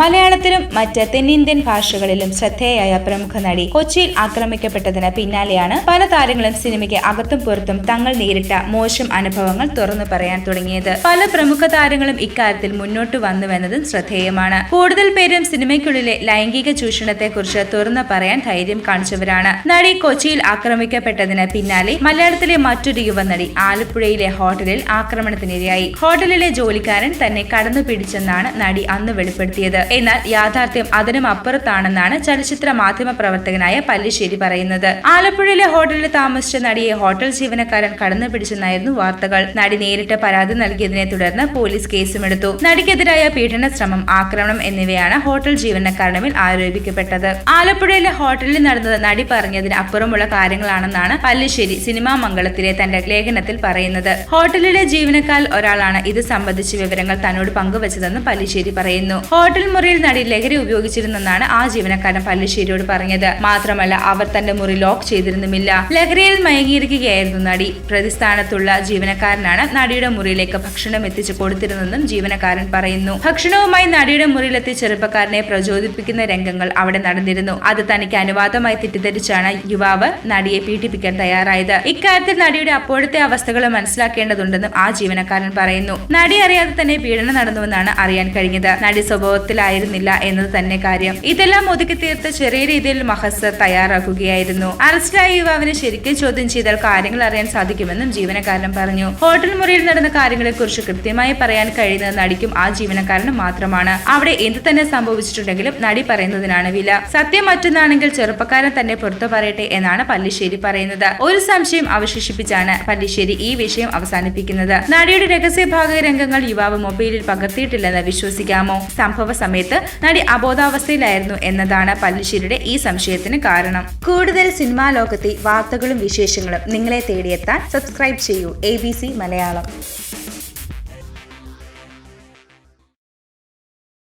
മലയാളത്തിലും മറ്റ് തെന്നിന്ത്യൻ ഭാഷകളിലും ശ്രദ്ധേയായ പ്രമുഖ നടി കൊച്ചിയിൽ ആക്രമിക്കപ്പെട്ടതിന് പിന്നാലെയാണ് പല താരങ്ങളും സിനിമയ്ക്ക് അകത്തും പുറത്തും തങ്ങൾ നേരിട്ട മോശം അനുഭവങ്ങൾ തുറന്നു പറയാൻ തുടങ്ങിയത്. പല പ്രമുഖ താരങ്ങളും ഇക്കാര്യത്തിൽ മുന്നോട്ട് വന്നുവെന്നതും ശ്രദ്ധേയമാണ്. കൂടുതൽ പേരും സിനിമയ്ക്കുള്ളിലെ ലൈംഗിക ചൂഷണത്തെക്കുറിച്ച് തുറന്നു പറയാൻ ധൈര്യം കാണിച്ചവരാണ്. നടി കൊച്ചിയിൽ ആക്രമിക്കപ്പെട്ടതിന് പിന്നാലെ മലയാളത്തിലെ മറ്റൊരു യുവനടി ആലപ്പുഴയിലെ ഹോട്ടലിൽ ആക്രമണത്തിനിരയായി. ഹോട്ടലിലെ ജോലിക്കാരൻ തന്നെ കടന്നു പിടിച്ചെന്നാണ് നടി അന്ന് വെളിപ്പെടുത്തിയത്. എന്നാൽ യാഥാർത്ഥ്യം അതിനും അപ്പുറത്താണെന്നാണ് ചലച്ചിത്ര മാധ്യമ പ്രവർത്തകനായ പല്ലിശ്ശേരി പറയുന്നത്. ആലപ്പുഴയിലെ ഹോട്ടലിൽ താമസിച്ച നടിയെ ഹോട്ടൽ ജീവനക്കാരൻ കടന്നു പിടിച്ചെന്നായിരുന്നു വാർത്തകൾ. നടി നേരിട്ട് പരാതി നൽകിയതിനെ തുടർന്ന് പോലീസ് കേസുമെടുത്തു നടിക്കെതിരായ പീഡന ശ്രമം ആക്രമണം എന്നിവയാണ് ഹോട്ടൽ ജീവനക്കാരുടെ മേൽ ആരോപിക്കപ്പെട്ടത്. ആലപ്പുഴയിലെ ഹോട്ടലിൽ നടന്നത് നടി പറഞ്ഞതിന് അപ്പുറമുള്ള കാര്യങ്ങളാണെന്നാണ് പല്ലിശ്ശേരി സിനിമാ മംഗളത്തിലെ തന്റെ ലേഖനത്തിൽ പറയുന്നത്. ഹോട്ടലിലെ ജീവനക്കാരിൽ ഒരാളാണ് ഇത് സംബന്ധിച്ച വിവരങ്ങൾ തന്നോട് പങ്കുവച്ചതെന്ന് പല്ലിശ്ശേരി പറയുന്നു. ഹോട്ടൽ മുറിയിൽ നടി ലഹരി ഉപയോഗിച്ചിരുന്നെന്നാണ് ആ ജീവനക്കാരൻ പല്ലശ്ശേരിയോട് പറഞ്ഞത്. മാത്രമല്ല അവർ തന്റെ മുറി ലോക്ക് ചെയ്തിരുന്നുമില്ല. ലഹരിയിൽ മയങ്ങിയിരിക്കുകയായിരുന്നു നടി. പ്രതിസ്ഥാനത്തുള്ള ജീവനക്കാരനാണ് നടിയുടെ മുറിയിലേക്ക് ഭക്ഷണം എത്തിച്ചു കൊടുത്തിരുന്നതെന്നും ജീവനക്കാരൻ പറയുന്നു. ഭക്ഷണവുമായി നടിയുടെ മുറിയിലെത്തി ചെറുപ്പക്കാരനെ പ്രചോദിപ്പിക്കുന്ന രംഗങ്ങൾ അവിടെ നടന്നിരുന്നു. അത് തനിക്ക് അനുവാദമായി തെറ്റിദ്ധരിച്ചാണ് യുവാവ് നടിയെ പീഡിപ്പിക്കാൻ തയ്യാറായത്. ഇക്കാര്യത്തിൽ നടിയുടെ അപ്പോഴത്തെ അവസ്ഥകൾ മനസ്സിലാക്കേണ്ടതുണ്ടെന്നും ആ ജീവനക്കാരൻ പറയുന്നു. നടി അറിയാതെ തന്നെ പീഡനം നടന്നുവെന്നാണ് അറിയാൻ കഴിഞ്ഞത്. നടി സ്വഭാവത്തിലായിരുന്നില്ല എന്നത് തന്നെ കാര്യം. ഇതെല്ലാം ഒതുക്കി തീർത്ത് ചെറിയ രീതിയിൽ മഹസ് തയ്യാറാക്കുകയായിരുന്നു. അറസ്റ്റിലായ യുവാവിനെ ശരിക്കും ചോദ്യം ചെയ്താൽ കാര്യങ്ങൾ അറിയാൻ സാധിക്കുമെന്നും ജീവനക്കാരൻ പറഞ്ഞു. ഹോട്ടൽ മുറിയിൽ നടന്ന കാര്യങ്ങളെക്കുറിച്ച് കൃത്യമായി പറയാൻ കഴിയുന്നത് നടിക്കും ആ ജീവനക്കാരനും മാത്രമാണ്. അവിടെ എന്ത് തന്നെ സംഭവിച്ചിട്ടുണ്ടെങ്കിലും നടി പറയുന്നതിനാണ് വില. സത്യം മറ്റൊന്നാണെങ്കിൽ ചെറുപ്പക്കാരൻ തന്നെ പുറത്തു പറയട്ടെ എന്നാണ് പല്ലിശ്ശേരി പറയുന്നത്. ഒരു സംശയം അവശേഷിപ്പിച്ചാണ് പല്ലിശ്ശേരി ഈ വിഷയം അവസാനിപ്പിക്കുന്നത്. നടിയുടെ രഹസ്യഭാഗ രംഗങ്ങൾ യുവാവ് മൊബൈലിൽ പകർത്തിയിട്ടില്ലെന്ന് വിശ്വസിക്കാമോ? സംഭവ സമയത്ത് നടി അബോധാവസ്ഥയിലായിരുന്നു എന്നതാണ് പല്ലുശ്ശേരിയുടെ ഈ സംശയത്തിന് കാരണം. കൂടുതൽ സിനിമാ ലോകത്തെ വാർത്തകളും വിശേഷങ്ങളും നിങ്ങളെ തേടിയെത്താൻ സബ്സ്ക്രൈബ് ചെയ്യൂ എ മലയാളം.